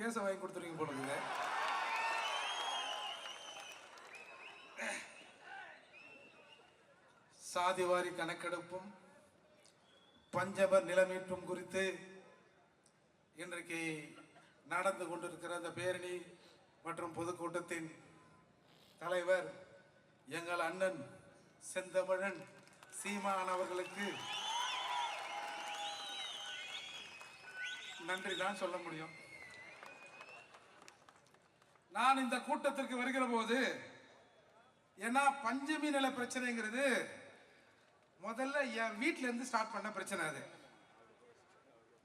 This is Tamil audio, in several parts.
கேஸை வாங்கி கொடுத்துருவீங்க போல இருக்குது. சாதிவாரி கணக்கெடுப்பும் பஞ்சபர் நிலமீட்பும் குறித்து இன்றைக்கு நடந்து கொண்டிருக்கிற அந்த பேரணி மற்றும் பொதுக்கூட்டத்தின் தலைவர் எங்கள் அண்ணன் செந்தமிழன் சீமான் அவர்களுக்கு நன்றி தான் சொல்ல முடியும். நான் இந்த கூட்டத்திற்கு வருகிற போது ஏன்னா பஞ்சமி நில பிரச்சனைங்கிறது முதல்ல என் வீட்டிலேருந்து இருந்து ஸ்டார்ட் பண்ண பிரச்சனை அது.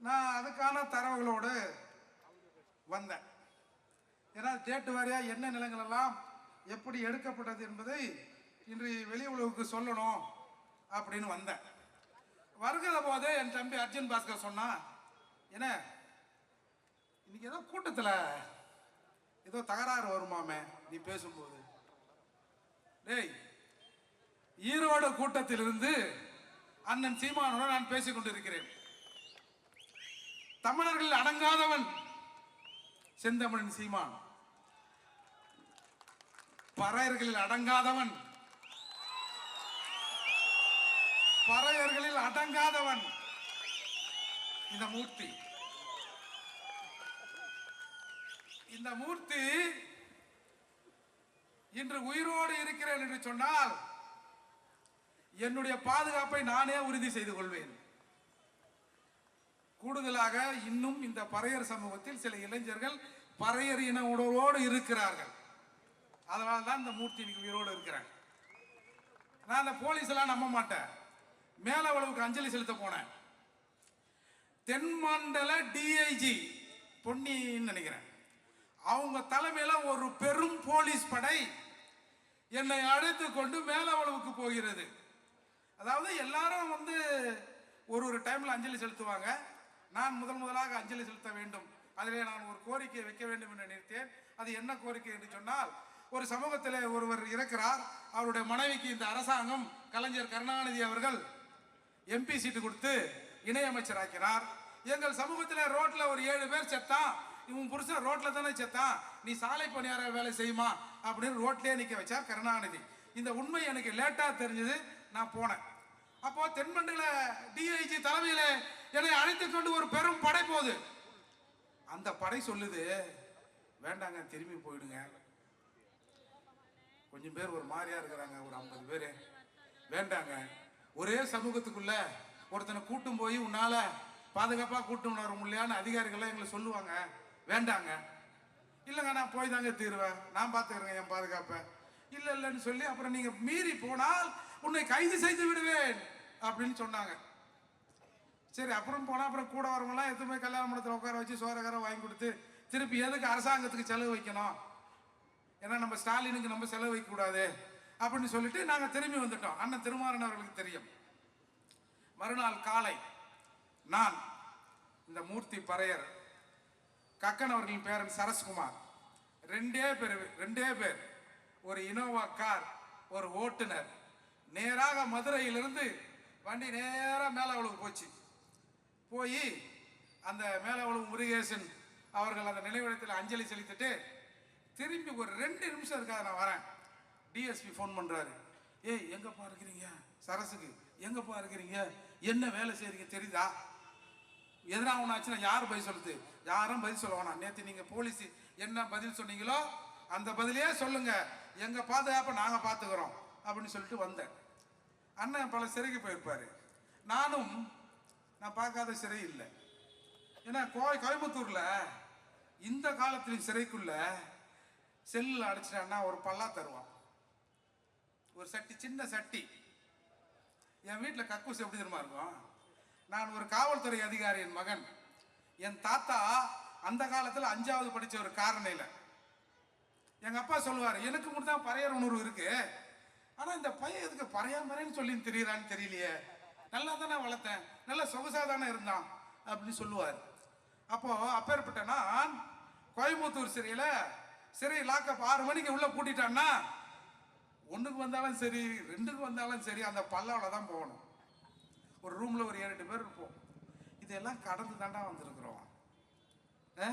நான் அதுக்கான தரவுகளோடு வந்தேன். ஏன்னா டேட்டு வாரியா என்ன நிலங்கள் எல்லாம் எப்படி எடுக்கப்பட்டது என்பதை இன்று வெளி உலகுக்கு சொல்லணும் அப்படின்னு வந்தேன். வருகிற போதே என் தம்பி அர்ஜுன் பாஸ்கர் சொன்னான் என்ன இன்னைக்கு ஏதோ கூட்டத்தில் ஏதோ தகராறு வருமாமே நீ பேசும்போது. டேய் ஈரோடு கூட்டத்திலிருந்து அண்ணன் சீமானோட நான் பேசிக் கொண்டிருக்கிறேன். தமிழர்கள் அடங்காதவன் செந்தமிழன் சீமான். பறையர்களில் அடங்காதவன். பறையர்களில் அடங்காதவன். இந்த மூர்த்தி. இந்த மூர்த்தி இன்று உயிரோடு இருக்கிறேன் என்று சொன்னால் என்னுடைய பாதுகாப்பை நானே உறுதி செய்து கொள்வேன். கூடுதலாக இன்னும் இந்த பறையர் சமூகத்தில் சில இளைஞர்கள் பறையர் இன உணர்வோடு இருக்கிறார்கள். அதனால தான் இந்த மூர்த்தி இன்னைக்கு உயிரோடு இருக்கிறேன் நான் அந்த போலீஸ் எல்லாம் நம்ப மாட்டேன். மேலவளவுக்கு அஞ்சலி செலுத்த போனேன். தென்மண்டல டிஐஜி பொன்னின்னு நினைக்கிறேன். அவங்க தலைமையில ஒரு பெரும் போலீஸ் படை என்னை அழைத்து கொண்டு மேலவளவுக்கு போகிறது. அதாவது எல்லாரும் வந்து ஒரு ஒரு டைம்ல அஞ்சலி செலுத்துவாங்க. நான் முதல் முதலாக அஞ்சலி செலுத்த வேண்டும். அதிலே நான் ஒரு கோரிக்கையை வைக்க வேண்டும் என்று நினைத்தேன். அது என்ன கோரிக்கை என்று சொன்னால் ஒரு சமூகத்தில் ஒருவர் இருக்கிறார் அவருடைய மனைவிக்கு இந்த அரசாங்கம் கலைஞர் கருணாநிதி அவர்கள் எம்பி சீட்டு கொடுத்து இணையமைச்சராக்கிறார். எங்கள் சமூகத்தில் ரோட்டில் ஒரு ஏழு பேர் செத்தான் இவன் புருஷன் ரோட்ல தானே செத்தான். நீ சாலை பணியார வேலை செய்யுமா? அப்படின்னு ரோட்லேயே நிற்க வச்சார் கருணாநிதி. இந்த உண்மை எனக்கு லேட்டாக தெரிஞ்சது. நான் போனேன். அப்போ தென்மண்டல டிஐஜி தலைமையில் என்னை அழைத்து கொண்டு ஒரு பெரும் படை போகுது. அந்த படை சொல்லுது வேண்டாங்க திரும்பி போயிடுங்க. கொஞ்சம் பேர் ஒரு மாதிரியா இருக்கிறாங்க ஒரு ஐம்பது பேர். வேண்டாங்க. ஒரே சமூகத்துக்குள்ள ஒருத்தனை கூட்டும் போய் உன்னால பாதுகாப்பாக கூட்டம் வர முடியலையான்னு அதிகாரிகள்லாம் எங்களை சொல்லுவாங்க. வேண்டாங்க. இல்லைங்க நான் போய் தாங்க தீருவேன். நான் பார்த்துக்கிறேங்க என் பாதுகாப்பை. இல்லை இல்லைன்னு சொல்லி அப்புறம் நீங்கள் மீறி போனால் உன்னை கைது செய்து விடுவேன் அப்படின்னு சொன்னாங்க. சரி அப்புறம் போனால் அப்புறம் கூட வரவங்களாம் எதுவுமே கல்யாண மண்டபத்தில் உட்கார வச்சு சோரகரை வாங்கி கொடுத்து திருப்பி எதுக்கு அரசாங்கத்துக்கு செலவு வைக்கணும்? ஏன்னா நம்ம ஸ்டாலினுக்கு நம்ம செலவு வைக்கக்கூடாது அப்படின்னு சொல்லிட்டு நாங்கள் திரும்பி வந்துட்டோம். அண்ணன் திருமாறன் அவர்களுக்கு தெரியும். மறுநாள் காலை நான் இந்த மூர்த்தி பறையர் கக்கன் அவர்களின் பேரன் சரஸ்குமார். ரெண்டே பேர் ரெண்டே பேர். ஒரு இனோவா கார் ஒரு ஓட்டுநர். நேராக மதுரையிலிருந்து வண்டி நேராக மேலவளுக்கு போச்சு. போய் அந்த மேலவளவு முருகேசன் அவர்கள் அந்த நினைவிடத்தில் அஞ்சலி செலுத்திட்டு திரும்பி ஒரு ரெண்டு நிமிஷம் இருக்காது நான் வரேன். டிஎஸ்பி ஃபோன் பண்ணுறாரு ஏய் எங்கேப்பா இருக்கிறீங்க? சரசுக்கு எங்கேப்பா இருக்கிறீங்க? என்ன வேலை செய்கிறீங்க தெரியுதா? எதனா ஒன்று ஆச்சுன்னா யார் பதில் சொல்லுது யாரும் பதில் சொல்ல வேணாம். நேற்று நீங்கள் போலீஸ் என்ன பதில் சொன்னீங்களோ அந்த பதிலே சொல்லுங்க. எங்கள் பாதுகாப்பை நாங்கள் பார்த்துக்கிறோம் அப்படின்னு சொல்லிட்டு வந்தேன். அண்ணன் பல சிறைக்கு போயிருப்பார். நானும் நான் பார்க்காத சிறை இல்லை. ஏன்னா கோவை கோயம்புத்தூரில் இந்த காலத்துல சிறைக்குள்ள செல்லில் அடிச்சிட்டான்னா ஒரு பல்லா தருவான். ஒரு சட்டி சின்ன சட்டி. என் வீட்டில் கக்கூஸ் எப்படி தெரியுமா இருக்கும்? நான் ஒரு காவல்துறை அதிகாரியின் மகன். என் தாத்தா அந்த காலத்தில் அஞ்சாவது படித்த ஒரு காரணையில். எங்கள் அப்பா சொல்லுவார் எனக்கு மட்டும் தான் பறையர் உணர்வு இருக்கு. ஆனால் இந்த பையன் எதுக்கு பறையர் சொல்லி தெரியிறான்னு தெரியலையே. நல்லா தானே வளர்த்தேன். நல்லா சொகுசாக தானே இருந்தான். அப்படின்னு சொல்லுவார். அப்போது அப்பேற்பட்ட நான் கோயம்புத்தூர் சிறையில் சிறை லாக்கப் ஆறு மணிக்கு உள்ளே கூட்டிட்டான்னா ஒன்றுக்கு வந்தாலும் சரி ரெண்டுக்கு வந்தாலும் சரி அந்த பல்லாவில் தான் போகணும். ஒரு ரூமில் ஒரு ஏழு எட்டு பேர் இருப்போம். இதெல்லாம் கடந்து தாண்டா வந்திருக்கிறோம். ஆ?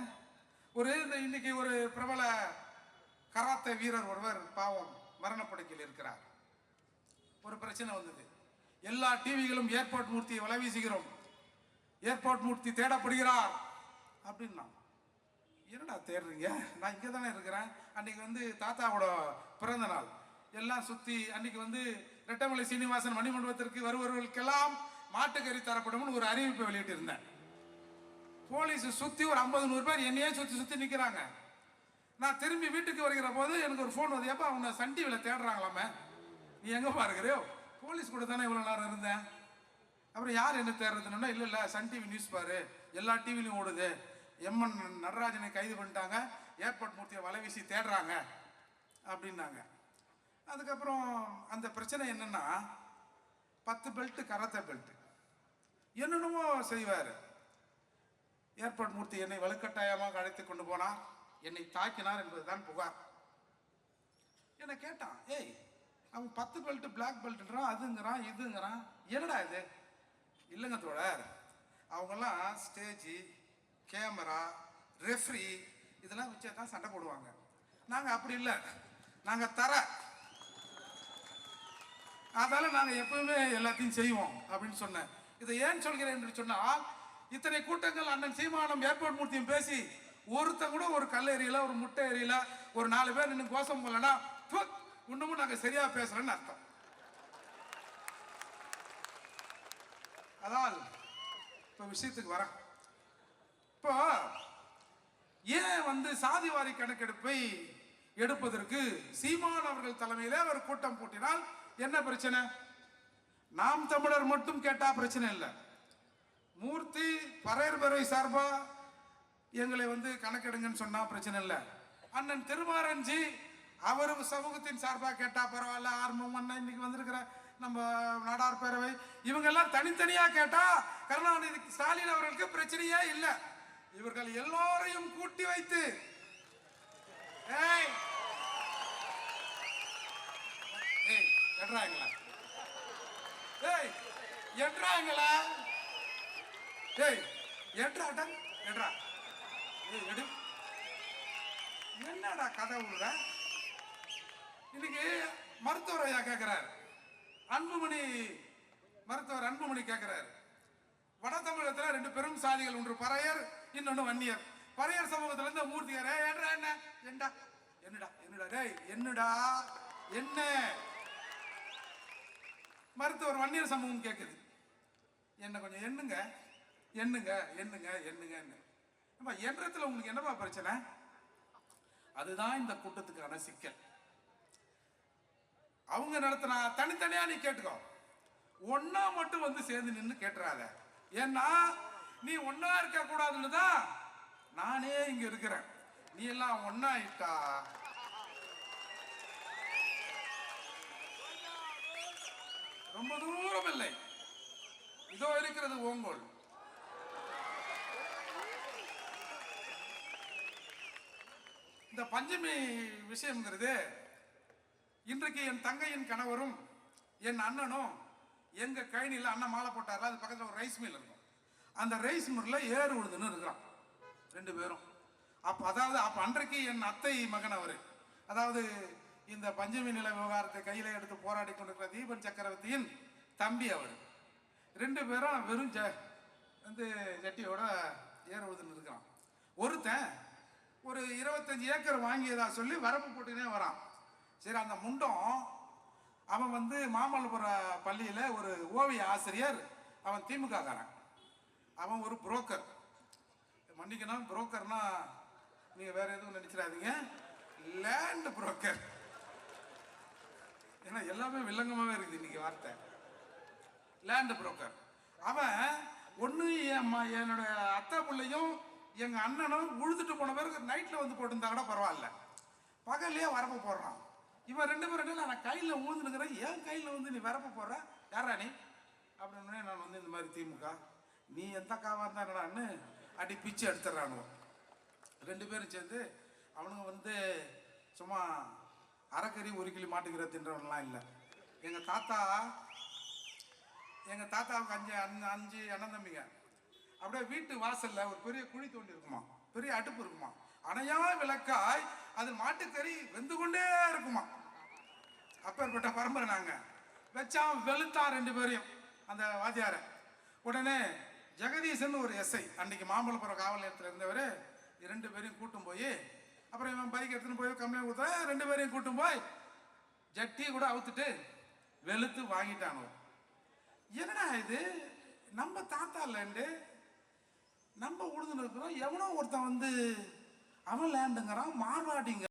ஒரு இந்த இன்னைக்கு ஒரு பிரபல கராத்த வீரர் ஒருவர் பாவம் மரணப்படுக்கையில் இருக்கிறார். ஒரு பிரச்சனை வந்தது. எல்லா டிவிகளும் ஏர்போர்ட் மூர்த்தியை வலை வீசுகிறோம். ஏர்போர்ட் மூர்த்தி தேடப்படுகிறார். அப்படின்னா என்னடா தேடுறீங்க? நான் இங்கே தானே இருக்கிறேன். அன்னைக்கு வந்து தாத்தாவோட பிறந்த நாள். எல்லாம் சுற்றி அன்னைக்கு வந்து ரெட்டமலை சீனிவாசன் மணிமண்டபத்திற்கு வருபவர்களுக்கெல்லாம் மாட்டுக்கறி தரப்படும்னு ஒரு அறிவிப்பை வெளியிட்டிருந்தேன். போலீஸ் சுற்றி ஒரு ஐம்பது நூறு பேர் என்னையே சுற்றி சுற்றி நிற்கிறாங்க நான் திரும்பி வீட்டுக்கு வருகிற போது எனக்கு ஒரு ஃபோன் வந்து எப்போ அவங்க சன் டிவியில் தேடுறாங்களாமே? நீ எங்கே பாருக்கிறியோ போலீஸ் கூட தானே இவ்வளோ நேரம் இருந்தேன். அப்புறம் யார் என்ன தேடுறதுன்னா இல்லை இல்லை சன் டிவி நியூஸ் பாரு. எல்லா டிவிலையும் ஓடுது. எம்என் நடராஜனை கைது பண்ணிட்டாங்க. ஏர்போர்ட் மூர்த்தியை வலை வீசி தேடுறாங்க அப்படின்னாங்க. அதுக்கப்புறம் அந்த பிரச்சனை என்னென்னா பத்து பெல்ட்டு கரத்தை பெல்ட்டு என்னென்னமோ செய்வார். ஏர்போர்ட் மூர்த்தி என்னை வலுக்கட்டாயமாக அழைத்து கொண்டு போனார். என்னை தாக்கினார் என்பதுதான் புகார். என்னை கேட்டான் ஏய் அவன் பத்து பெல்ட் பிளாக் பெல்ட்ன்றான் அதுங்கிறான் இதுங்கிறான். என்னடா இது? இல்லைங்க தோழர் அவங்கெல்லாம் ஸ்டேஜி கேமரா ரெஃப்ரி இதெல்லாம் வச்சே தான் சண்டை போடுவாங்க. நாங்கள் அப்படி இல்லை. நாங்கள் தர. அதால் நாங்கள் எப்பவுமே எல்லாத்தையும் செய்வோம் அப்படின்னு சொன்னேன். இதை ஏன் சொல்கிறேன் என்று சொன்னால் இத்தனை கூட்டங்கள் அண்ணன் சீமானம் ஏர்போர்ட் மூர்த்தியும் பேசி ஒருத்தன் கூட ஒரு கல் எறியல ஒரு முட்டை எறியல ஒரு நாலு பேர் நின்று கோஷம் போலனா இன்னமும் நாங்கள் சரியா பேசுறோன்னு அர்த்தம். அதால் இப்போ விஷயத்துக்கு வரேன். இப்போ ஏன் வந்து சாதிவாரி கணக்கெடுப்பை எடுப்பதற்கு சீமான் அவர்கள் தலைமையிலே ஒரு கூட்டம் கூட்டினால் என்ன பிரச்சனை? நாம் தமிழர் மட்டும் கேட்டா பிரச்சனை இல்லை. மூர்த்தி பறையர் பறவை சார்பா எங்களை வந்து கணக்கெடுங்கன்னு சொன்னா பிரச்சனை இல்லை. அண்ணன் திருமாரஞ்சி அவர் சமூகத்தின் சார்பா கேட்டா பரவாயில்ல ஆர்மம் அண்ணன் இன்னைக்கு வந்திருக்கிற நம்ம நாடார் பேரவை இவங்க எல்லாம் தனித்தனியா கேட்டா கருணாநிதி ஸ்டாலின் அவர்களுக்கு பிரச்சனையே இல்லை. இவர்கள் எல்லோரையும் கூட்டி வைத்து ஏய் ஏய் கட்டுறாங்களா? ஏய் எட்றாங்களா ஏய் எட்ராடா எட்ரா ஏய் எடு. என்னடா கதை உள்ள இன்னைக்கு மருத்துவர் ஐயா கேட்கிறார் அன்புமணி மருத்துவர் அன்புமணி கேட்கிறார் வட தமிழகத்துல ரெண்டு பெரும் சாதிகள் ஒன்று பறையர் இன்னொன்னு வன்னியர். பறையர் சமூகத்துல இருந்து மூர்த்தியார் ஏய், என்ன? என்னடா என்னடா? என்னடா? டேய் என்னடா? என்ன? மருத்துவர் வன்னியர் சமூகம் கேட்குது என்ன கொஞ்சம் எண்ணுங்க எண்ணுங்க எண்ணுங்க எண்ணுங்கன்னு. அப்ப எண்ணத்துல உங்களுக்கு என்னப்பா பிரச்சனை? அதுதான் இந்த கூட்டத்துக்கான சிக்கல். அவங்க நடத்தினா தனித்தனியா நீ கேட்டுக்கோ. ஒன்னா மட்டும் வந்து சேர்ந்து நின்று கேட்டுறாத. ஏன்னா நீ ஒன்னா இருக்க கூடாதுன்னு தான் நானே இங்க இருக்கிறேன். நீ எல்லாம் ஒன்னா ஆயிட்டா ரொம்ப தூரம் இல்லை இதோ இருக்கிறது ஓங்கோல். இந்த பஞ்சமி விஷயம்ங்கிறது இன்றைக்கு என் தங்கையின் கணவரும் என் அண்ணனும் எங்க கழனியில் அண்ணன் மாலை போட்டார்ல அது பக்கத்தில் ஒரு ரைஸ் மில் இருக்கும். அந்த ரைஸ் மில்லில் ஏறு உழுதுன்னு இருக்கிறான். ரெண்டு பேரும். அப்போ அதாவது அப்போ அன்றைக்கு என் அத்தை மகன் அவர். அதாவது இந்த பஞ்சமி நில விவகாரத்தை கையில் எடுத்து போராடி கொண்டிருக்கிற தீபன் சக்கரவர்த்தியின் தம்பி அவர். ரெண்டு பேரும் வெறும் ஜ வந்து ஜட்டியோட ஏறு உழுதுன்னு இருக்கிறான். ஒருத்தன் ஒரு இருபத்தஞ்சு ஏக்கர் வாங்கியதா சொல்லி வரப்பு போட்டுனே வரான். சரி அந்த முண்டம் அவன் வந்து மாமல்லபுர பள்ளியில் ஒரு ஓவிய ஆசிரியர் அவன் திமுக காரன் அவன் ஒரு புரோக்கர். மன்னிக்கணும் புரோக்கர்னா நீங்கள் வேற எதுவும் நினச்சிடாதீங்க. Land broker. ஏன்னா எல்லாமே வில்லங்கமாகவே இருக்குது இன்னைக்கு வார்த்தை. லேண்ட் புரோக்கர் அவன் ஒன்று என் என்னுடைய என்னோட அத்தை பிள்ளையும் எங்கள் அண்ணனும் உழுதுட்டு போன பிறகு நைட்டில் வந்து போட்டிருந்தா கூட பரவாயில்ல. பகல்லையே வரப்ப போடுறான். இவன் ரெண்டு பேரும் என்ன நான் கையில் ஊழ்ந்துருக்கிறேன் ஏன் கையில் வந்து நீ வரப்ப போடுற? யாரா நீ? அப்படின்னு நான் வந்து இந்த மாதிரி திமுக நீ எந்த காவாக இருந்தாங்கடான்னு அடி பிச்சு எடுத்துடுறானுவோ. ரெண்டு பேரும் சேர்ந்து அவனுங்க வந்து சும்மா அரைக்கறி ஒரு கிளி மாட்டுக்கிற தின்றவன்லாம் இல்லை. எங்கள் தாத்தா எங்கள் தாத்தாவுக்கு அஞ்சு அஞ்சு அஞ்சு அண்ணன் தம்பிங்க. அப்படியே வீட்டு வாசலில் ஒரு பெரிய குழி தோண்டி இருக்குமா? பெரிய அடுப்பு இருக்குமா? அணையா விளக்காய் அது மாட்டுக்கறி வெந்து கொண்டே இருக்குமா? அப்பேற்பட்ட பரம்பரை நாங்க. வச்சான் வெளுத்தான் ரெண்டு பேரையும் அந்த வாத்தியார. உடனே ஜெகதீசன் ஒரு எஸ்ஐ அன்னைக்கு மாம்பழபுரம் காவல் நிலையத்தில் இருந்தவர் ரெண்டு பேரையும் கூட்டும் போய் அப்புறம் இவன் பைக் எடுத்துன்னு போய் கம்ப்ளைண்ட் கொடுத்தா ரெண்டு பேரையும் கூட்டும் போய். ஜட்டி கூட அவுத்துட்டு வெளுத்து வாங்கிட்டானோ. என்னடா இது? நம்ம தாத்தா லேண்டு நம்ம உழுதுன்னு இருக்கிறோம். எவனோ ஒருத்தன் வந்து அவன் லேண்டுங்கிறான் மார்வாடிங்க